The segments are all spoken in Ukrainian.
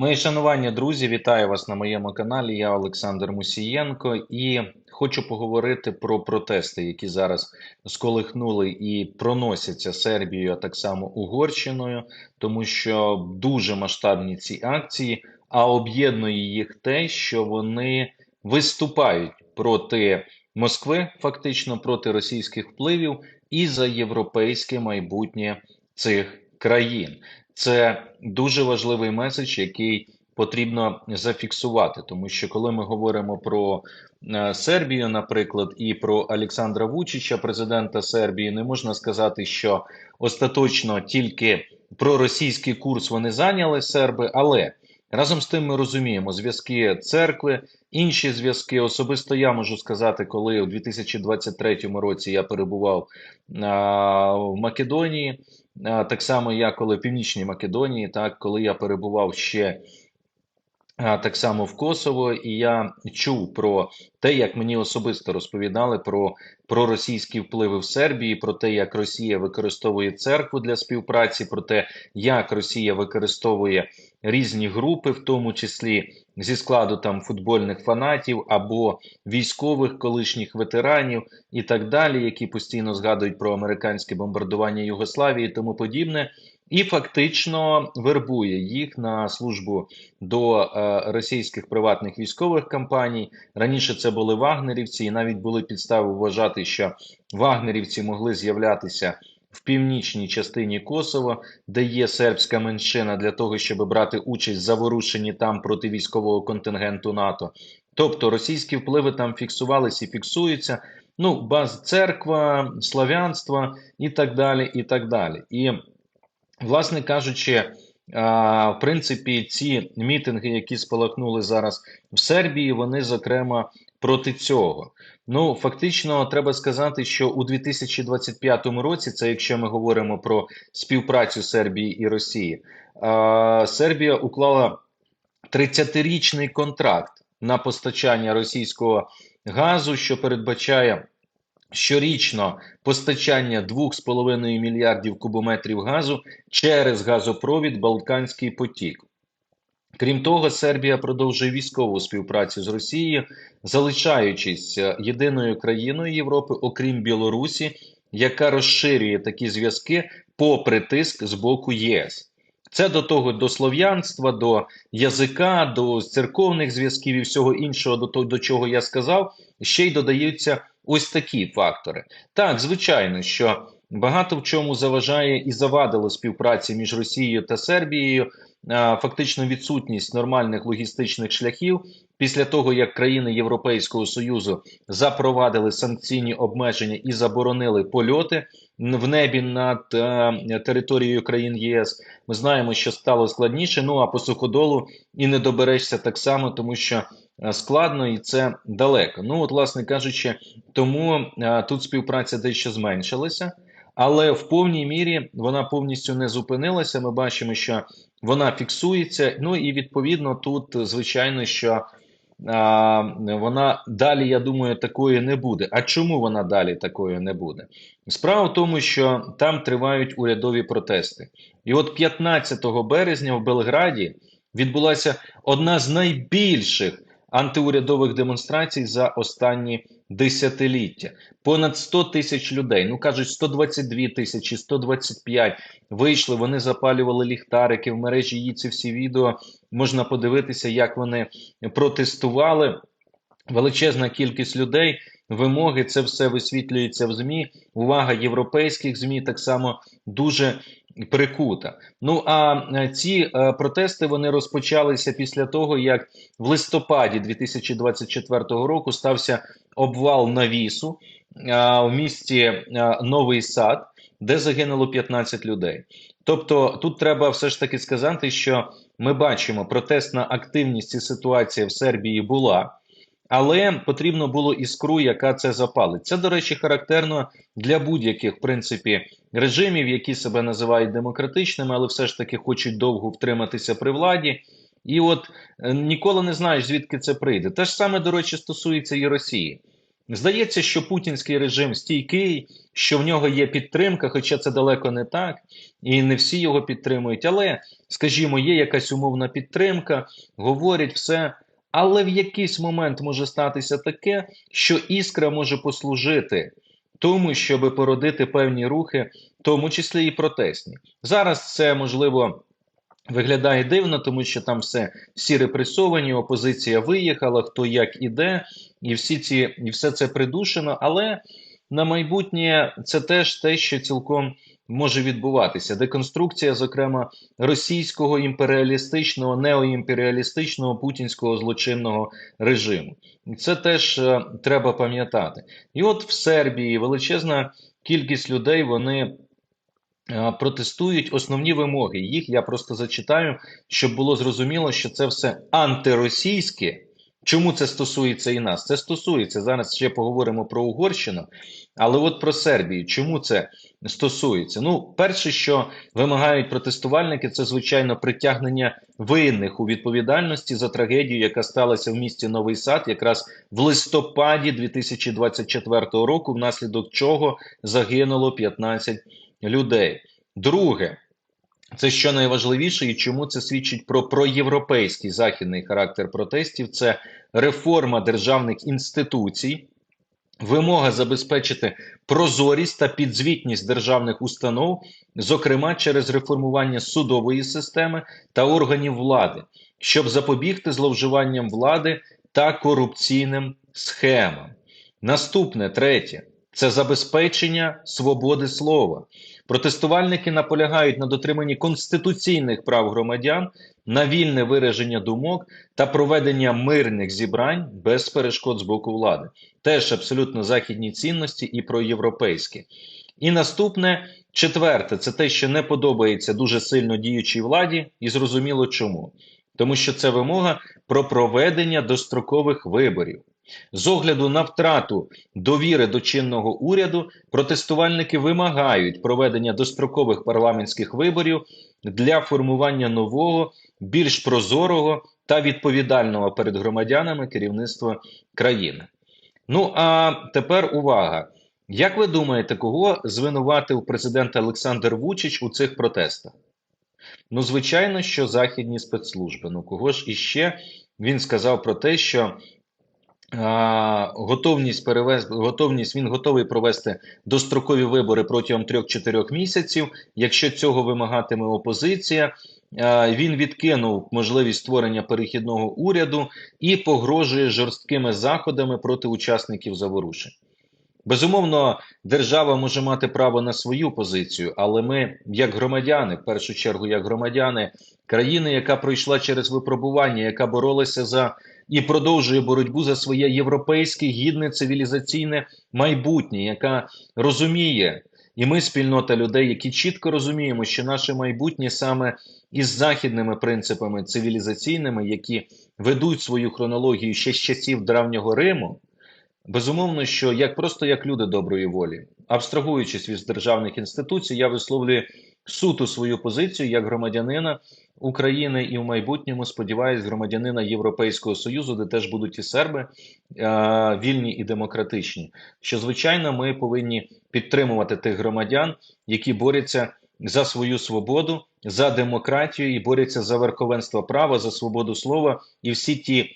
Мої шанування, друзі, вітаю вас на моєму каналі. Я Олександр Мусієнко і хочу поговорити про протести, які зараз сколихнули і проносяться Сербією, а так само Угорщиною, тому що дуже масштабні ці акції, а об'єднує їх те, що вони виступають проти Москви, фактично проти російських впливів і за європейське майбутнє цих країн. Це дуже важливий меседж, який потрібно зафіксувати, тому що коли ми говоримо про е, Сербію, наприклад, і про Олександра Вучича, президента Сербії, не можна сказати, що остаточно тільки про російський курс вони зайняли серби, але разом з тим ми розуміємо зв'язки церкви, інші зв'язки. Особисто я можу сказати, коли у 2023 році я перебував а, в Македонії. Так само, я коли в Північній Македонії, так коли я перебував ще так само в Косово, і я чув про те, як мені особисто розповідали про про російські впливи в Сербії, про те, як Росія використовує церкву для співпраці, про те, як Росія використовує різні групи, в тому числі зі складу там футбольних фанатів або військових колишніх ветеранів і так далі, які постійно згадують про американське бомбардування Югославії і тому подібне і фактично вербує їх на службу до е, російських приватних військових компаній. Раніше це були вагнерівці, і навіть були підстави вважати, що вагнерівці могли з'являтися. В північній частині Косово, де є сербська меншина для того, щоб брати участь в заворушенні там проти військового контингенту НАТО, тобто російські впливи там фіксувалися і фіксуються. Ну, баз церква, славянство і так далі. І так далі. І Власне кажучи, в принципі, ці мітинги, які спалахнули зараз в Сербії, вони зокрема проти цього. Ну фактично, треба сказати, що у 2025 році, це якщо ми говоримо про співпрацю Сербії і Росії, Сербія уклала 30-річний контракт на постачання російського газу, що передбачає щорічно постачання 2,5 мільярдів кубометрів газу через газопровід Балканський потік. Крім того, Сербія продовжує військову співпрацю з Росією, залишаючись е, єдиною країною Європи, окрім Білорусі, яка розширює такі зв'язки попри тиск з боку ЄС. Це до того до слов'янства, до язика, до церковних зв'язків і всього іншого, до того, до чого я сказав, ще й додаються Ось такі фактори. Так, звичайно, що багато в чому заважає і завадило співпраці між Росією та Сербією. Фактично відсутність нормальних логістичних шляхів після того, як країни Європейського союзу запровадили санкційні обмеження і заборонили польоти в небі над е, територією країн ЄС. Ми знаємо, що стало складніше. Ну а по суходолу і не доберешся так само, тому що Е, складно і це далеко. Ну, от, власне кажучи, тому е, тут співпраця дещо зменшилася, але в повній мірі вона повністю не зупинилася. Ми бачимо, що вона фіксується. Ну і відповідно тут, звичайно, що. А, вона далі, я думаю, такої не буде. А чому вона далі такою не буде? Справа в тому, що там тривають урядові протести. І от 15 березня в Белграді відбулася одна з найбільших антиурядових демонстрацій за останні десятиліття. Понад 100 тисяч людей, ну кажуть, 122 тисячі, 125 вийшли. Вони запалювали ліхтарики в мережі. Її ці всі відео можна подивитися, як вони протестували. Величезна кількість людей. Вимоги, це все висвітлюється в ЗМІ. Увага європейських ЗМІ так само дуже прикута. Ну а е, ці е, протести вони розпочалися після того, як в листопаді 2024 року стався обвал навісу в місті е, Новий Сад, де загинуло 15 людей. Тобто, тут треба все ж таки сказати, що ми бачимо протестна активність і ситуація в Сербії була. Але потрібно було іскру, яка це запалить. Це, до речі, характерно для будь-яких в принципі режимів, які себе називають демократичними, але все ж таки хочуть довго втриматися при владі. І от е, ніколи не знаєш, звідки це прийде. Те ж саме, до речі, стосується і Росії. Здається, що путінський режим стійкий, що в нього є підтримка, хоча це далеко не так, і не всі його підтримують. Але, скажімо, є якась умовна підтримка, говорять все. Але в якийсь момент може статися таке, що іскра може послужити тому, щоб породити певні рухи, в тому числі і протестні. Зараз це можливо. Виглядає дивно, тому що там все всі репресовані, опозиція виїхала, хто як іде, і всі ці і все це придушено. Але на майбутнє це теж те, що цілком може відбуватися. Деконструкція, зокрема, російського імперіалістичного, неоімперіалістичного путінського злочинного режиму. Це теж е, треба пам'ятати. І от в Сербії величезна кількість людей вони. Е, протестують основні вимоги. Їх я просто зачитаю, щоб було зрозуміло, що це все антиросійське. Чому це стосується і нас? Це стосується зараз. Ще поговоримо про Угорщину, але от про Сербію. Чому це стосується? Ну, перше, що вимагають протестувальники, це звичайно притягнення винних у відповідальності за трагедію, яка сталася в місті Новий Сад, якраз в листопаді 2024 року, внаслідок чого загинуло 15 людей. Друге, це що найважливіше, і чому це свідчить про проєвропейський західний характер протестів, це реформа державних інституцій, вимога забезпечити прозорість та підзвітність державних установ, зокрема через реформування судової системи та органів влади, щоб запобігти зловживанням влади та корупційним схемам. Наступне третє це забезпечення свободи слова. Протестувальники наполягають на дотриманні конституційних прав громадян на вільне вираження думок та проведення мирних зібрань без перешкод з боку влади. Теж абсолютно західні цінності і проєвропейські. І наступне четверте це те, що не подобається дуже сильно діючій владі, і зрозуміло чому. Тому що це вимога про проведення дострокових виборів. З огляду на втрату довіри до чинного уряду, протестувальники вимагають проведення дострокових парламентських виборів для формування нового, більш прозорого та відповідального перед громадянами керівництва країни. Ну а тепер увага. Як ви думаєте, кого звинуватив президент Олександр Вучич у цих протестах? Ну, звичайно, що західні спецслужби. Ну кого ж іще він сказав про те, що готовність перевести готовність він готовий провести дострокові вибори протягом 3-4 місяців. Якщо цього вимагатиме опозиція, він відкинув можливість створення перехідного уряду і погрожує жорсткими заходами проти учасників заворушень. Безумовно, держава може мати право на свою позицію, але ми, як громадяни, в першу чергу, як громадяни країни, яка пройшла через випробування, яка боролася за і продовжує боротьбу за своє європейське гідне цивілізаційне майбутнє, яка розуміє, і ми спільнота людей, які чітко розуміємо, що наше майбутнє саме із західними принципами цивілізаційними, які ведуть свою хронологію ще з часів древнього Риму. Безумовно, що як просто як люди доброї волі, абстрагуючись від державних інституцій, я висловлюю суто свою позицію як громадянина України і в майбутньому сподіваюсь, громадянина Європейського союзу, де теж будуть і серби вільні і демократичні. Що звичайно, ми повинні підтримувати тих громадян, які борються за свою свободу, за демократію і борються за верховенство права, за свободу слова і всі ті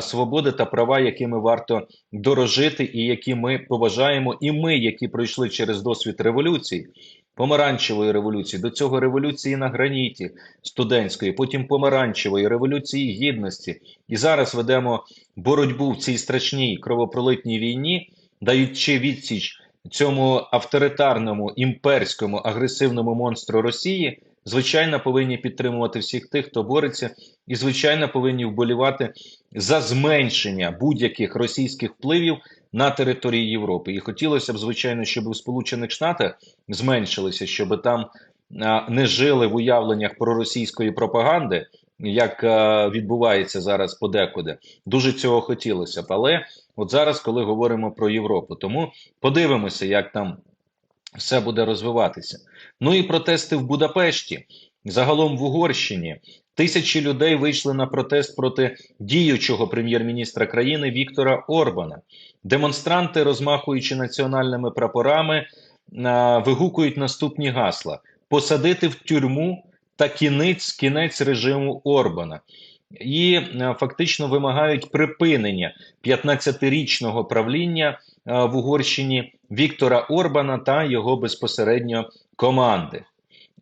свободи та права, якими варто дорожити, і які ми поважаємо, і ми, які пройшли через досвід революції. Помаранчевої революції, до цього революції на граніті студентської, потім помаранчевої революції гідності. І зараз ведемо боротьбу в цій страшній кровопролитній війні, даючи відсіч цьому авторитарному імперському агресивному монстру Росії, звичайно, повинні підтримувати всіх тих, хто бореться, і звичайно повинні вболівати за зменшення будь-яких російських впливів на території Європи. І хотілося б, звичайно, щоб у Сполучених Штатах зменшилися, щоб там не жили в уявленнях проросійської пропаганди. Як відбувається зараз подекуди, дуже цього хотілося б. Але от зараз, коли говоримо про Європу, тому подивимося, як там все буде розвиватися. Ну і протести в Будапешті, загалом в Угорщині, Тисячі людей вийшли на протест проти діючого прем'єр-міністра країни Віктора Орбана. Демонстранти, розмахуючи національними прапорами, вигукують наступні гасла: посадити в тюрму та кінець кінець режиму Орбана. І фактично вимагають припинення 15-річного правління в Угорщині Віктора Орбана та його безпосередньо команди.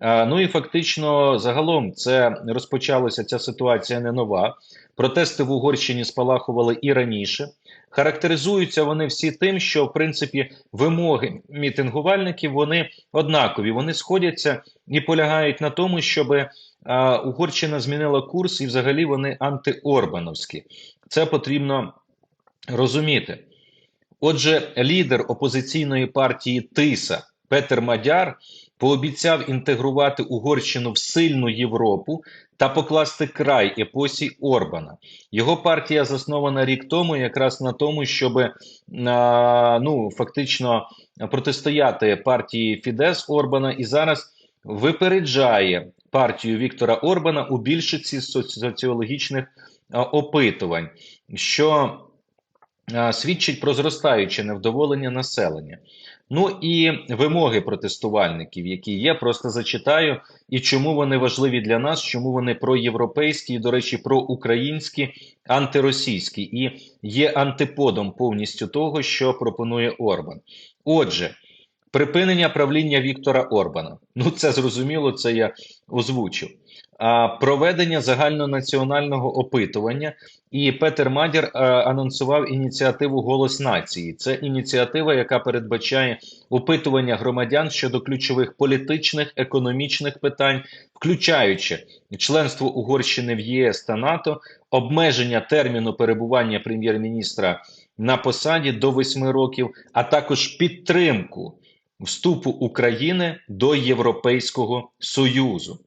Ну і фактично, загалом, це розпочалося ця ситуація не нова. Протести в Угорщині спалахували і раніше. Характеризуються вони всі тим, що в принципі вимоги мітингувальників вони однакові. Вони сходяться і полягають на тому, щоб Угорщина змінила курс, і взагалі вони антиорбановські. Це потрібно розуміти. Отже, лідер опозиційної партії Тиса Петер Мадяр пообіцяв інтегрувати Угорщину в сильну Європу та покласти край епосі Орбана. Його партія заснована рік тому, якраз на тому, щоб ну фактично протистояти партії Фідес Орбана, і зараз випереджає партію Віктора Орбана у більшості соціологічних опитувань, що свідчить про зростаюче невдоволення населення. Ну і вимоги протестувальників, які є, просто зачитаю, і чому вони важливі для нас, чому вони проєвропейські, і, до речі, проукраїнські, антиросійські і є антиподом повністю того, що пропонує Орбан. Отже, припинення правління Віктора Орбана. Ну, це зрозуміло, це я озвучив проведення загальнонаціонального опитування. І Петер Мадір е, анонсував ініціативу Голос нації. Це ініціатива, яка передбачає опитування громадян щодо ключових політичних економічних питань, включаючи членство Угорщини в ЄС та НАТО, обмеження терміну перебування прем'єр-міністра на посаді до восьми років, а також підтримку вступу України до Європейського Союзу.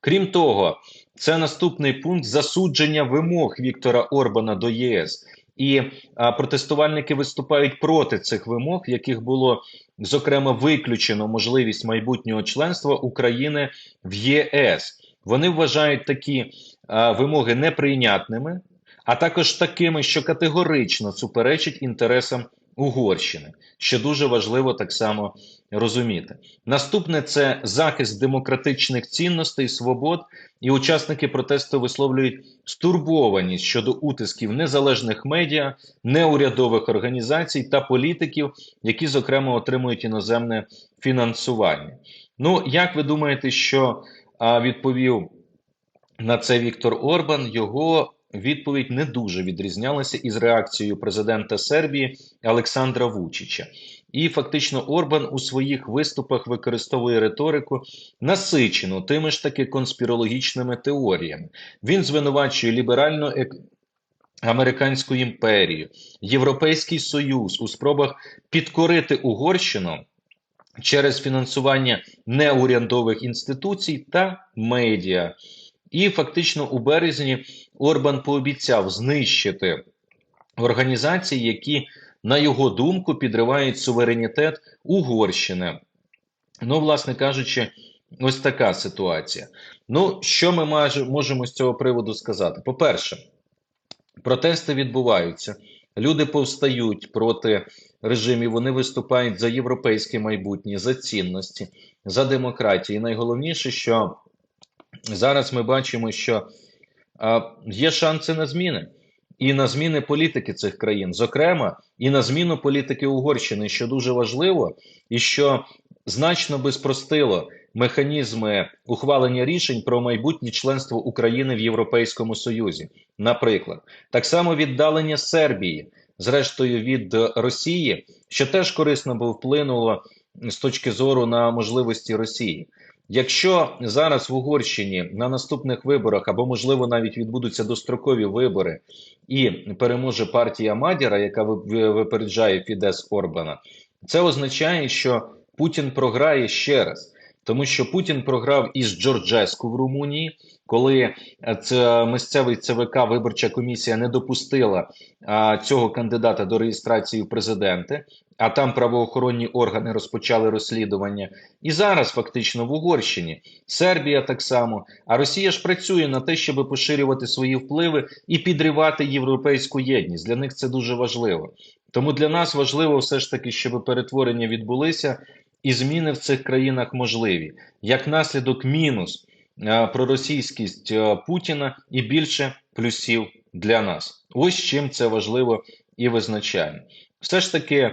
Крім того, це наступний пункт засудження вимог Віктора Орбана до ЄС. І протестувальники виступають проти цих вимог, яких було зокрема виключено можливість майбутнього членства України в ЄС. Вони вважають такі вимоги неприйнятними, а також такими, що категорично суперечать інтересам Угорщини, що дуже важливо так само розуміти. Наступне це захист демократичних цінностей, свобод, і учасники протесту висловлюють стурбованість щодо утисків незалежних медіа, неурядових організацій та політиків, які зокрема отримують іноземне фінансування. Ну, як ви думаєте, що а, відповів на це Віктор Орбан? Його відповідь не дуже відрізнялася із реакцією президента Сербії Олександра Вучича. І фактично Орбан у своїх виступах використовує риторику насичену тими ж таки конспірологічними теоріями. Він звинувачує ліберальну американську імперію, Європейський Союз у спробах підкорити Угорщину через фінансування неурядових інституцій та медіа. І фактично у березні Орбан пообіцяв знищити організації, які, на його думку, підривають суверенітет Угорщини. Ну, власне кажучи, ось така ситуація. Ну, що ми можемо з цього приводу сказати? По-перше, протести відбуваються, люди повстають проти режимів, вони виступають за європейське майбутнє, за цінності, за демократію. І найголовніше, що зараз ми бачимо, що є шанси на зміни. І на зміни політики цих країн, зокрема, і на зміну політики Угорщини, що дуже важливо, і що значно би спростило механізми ухвалення рішень про майбутнє членство України в Європейському Союзі. Наприклад, так само віддалення Сербії, зрештою від Росії, що теж корисно би вплинуло з точки зору на можливості Росії. Якщо зараз в Угорщині на наступних виборах або, можливо, навіть відбудуться дострокові вибори, і переможе партія Мадіра, яка випереджає Фідес Орбана, це означає, що Путін програє ще раз, тому що Путін програв із Джорджеску в Румунії, коли е, це місцевий ЦВК виборча комісія не допустила а, цього кандидата до реєстрації в президенти, а там правоохоронні органи розпочали розслідування. І зараз фактично в Угорщині, Сербія так само. А Росія ж працює на те, щоб поширювати свої впливи і підривати європейську єдність. Для них це дуже важливо. Тому для нас важливо все ж таки, щоб перетворення відбулися, і зміни в цих країнах можливі. Як наслідок, мінус е, проросійськість е, Путіна і більше плюсів для нас. Ось чим це важливо і визначає. Все ж таки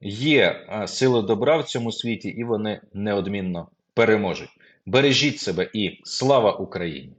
є е, сили добра в цьому світі, і вони неодмінно переможуть. Бережіть себе і слава Україні!